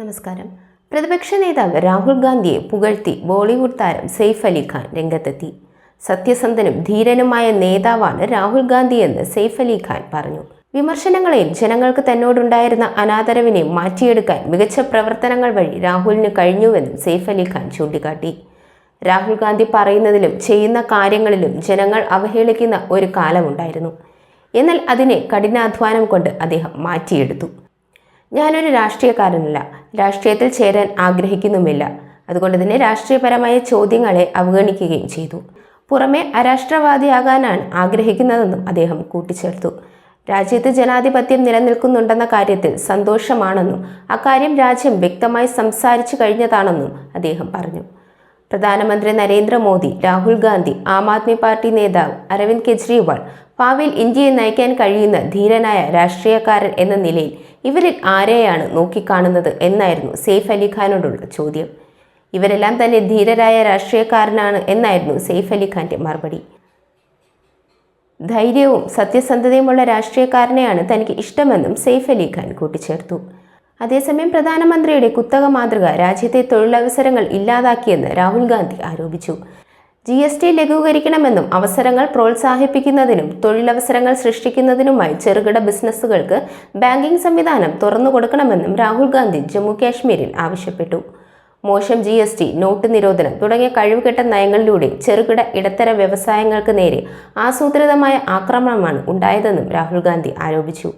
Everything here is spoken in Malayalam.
നമസ്കാരം. പ്രതിപക്ഷ നേതാവ് രാഹുൽ ഗാന്ധിയെ പുകഴ്ത്തി ബോളിവുഡ് താരം സെയ്ഫ് അലിഖാൻ രംഗത്തെത്തി. സത്യസന്ധനും ധീരനുമായ നേതാവാണ് രാഹുൽ ഗാന്ധിയെന്ന് സെയ്ഫ് അലിഖാൻ പറഞ്ഞു. വിമർശനങ്ങളെയും ജനങ്ങൾക്ക് തന്നോടുണ്ടായിരുന്ന അനാദരവിനെയും മാറ്റിയെടുക്കാൻ മികച്ച പ്രവർത്തനങ്ങൾ വഴി രാഹുലിന് കഴിഞ്ഞുവെന്നും സെയ്ഫ് അലിഖാൻ ചൂണ്ടിക്കാട്ടി. രാഹുൽ ഗാന്ധി പറയുന്നതിലും ചെയ്യുന്ന കാര്യങ്ങളിലും ജനങ്ങൾ അവഹേളിക്കുന്ന ഒരു കാലമുണ്ടായിരുന്നു. എന്നാൽ അതിനെ കഠിനാധ്വാനം കൊണ്ട് അദ്ദേഹം മാറ്റിയെടുത്തു. ഞാനൊരു രാഷ്ട്രീയക്കാരനല്ല. രാഷ്ട്രീയത്തിൽ ചേരാൻ ആഗ്രഹിക്കുന്നുമില്ല. അതുകൊണ്ട് തന്നെ രാഷ്ട്രീയപരമായ ചോദ്യങ്ങളെ അവഗണിക്കുകയും ചെയ്തു. പുറമെ അരാഷ്ട്രവാദിയാകാനാണ് ആഗ്രഹിക്കുന്നതെന്നും അദ്ദേഹം കൂട്ടിച്ചേർത്തു. രാജ്യത്ത് ജനാധിപത്യം നിലനിൽക്കുന്നുണ്ടെന്ന കാര്യത്തിൽ സന്തോഷമാണെന്നും അക്കാര്യം രാജ്യം വ്യക്തമായി സംസാരിച്ചു കഴിഞ്ഞതാണെന്നും അദ്ദേഹം പറഞ്ഞു. പ്രധാനമന്ത്രി നരേന്ദ്രമോദി രാഹുൽ ഗാന്ധി ആം ആദ്മി പാർട്ടി നേതാവ് അരവിന്ദ് കെജ്രിവാൾ ഭാവിയിൽ ഇന്ത്യയെ നയിക്കാൻ കഴിയുന്ന ധീരനായ രാഷ്ട്രീയക്കാരൻ എന്ന നിലയിൽ ഇവരിൽ ആരെയാണ് നോക്കിക്കാണുന്നത് എന്നായിരുന്നു സെയ്ഫ് അലി ഖാനോടുള്ള ചോദ്യം. ഇവരെല്ലാം തന്നെ ധീരരായ രാഷ്ട്രീയക്കാരനാണ് എന്നായിരുന്നു സെയ്ഫ് അലി ഖാന്റെ മറുപടി. ധൈര്യവും സത്യസന്ധതയുമുള്ള രാഷ്ട്രീയക്കാരനെയാണ് തനിക്ക് ഇഷ്ടമെന്നും സെയ്ഫ് അലി ഖാൻ കൂട്ടിച്ചേർത്തു. അതേസമയം പ്രധാനമന്ത്രിയുടെ കുത്തക മാതൃക രാജ്യത്തെ തൊഴിലവസരങ്ങൾ ഇല്ലാതാക്കിയെന്ന് രാഹുൽ ഗാന്ധി ആരോപിച്ചു. ജി എസ് ടി ലഘൂകരിക്കണമെന്നും അവസരങ്ങൾ പ്രോത്സാഹിപ്പിക്കുന്നതിനും തൊഴിലവസരങ്ങൾ സൃഷ്ടിക്കുന്നതിനുമായി ചെറുകിട ബിസിനസ്സുകൾക്ക് ബാങ്കിംഗ് സംവിധാനം തുറന്നു കൊടുക്കണമെന്നും രാഹുൽ ഗാന്ധി ജമ്മു കാശ്മീരിൽ ആവശ്യപ്പെട്ടു. മോശം ജി എസ് ടി നോട്ട് നിരോധനം തുടങ്ങിയ കഴിവുകെട്ട നയങ്ങളിലൂടെ ചെറുകിട ഇടത്തര വ്യവസായങ്ങൾക്ക് നേരെ ആസൂത്രിതമായ ആക്രമണമാണ് ഉണ്ടായതെന്നും രാഹുൽ ഗാന്ധി ആരോപിച്ചു.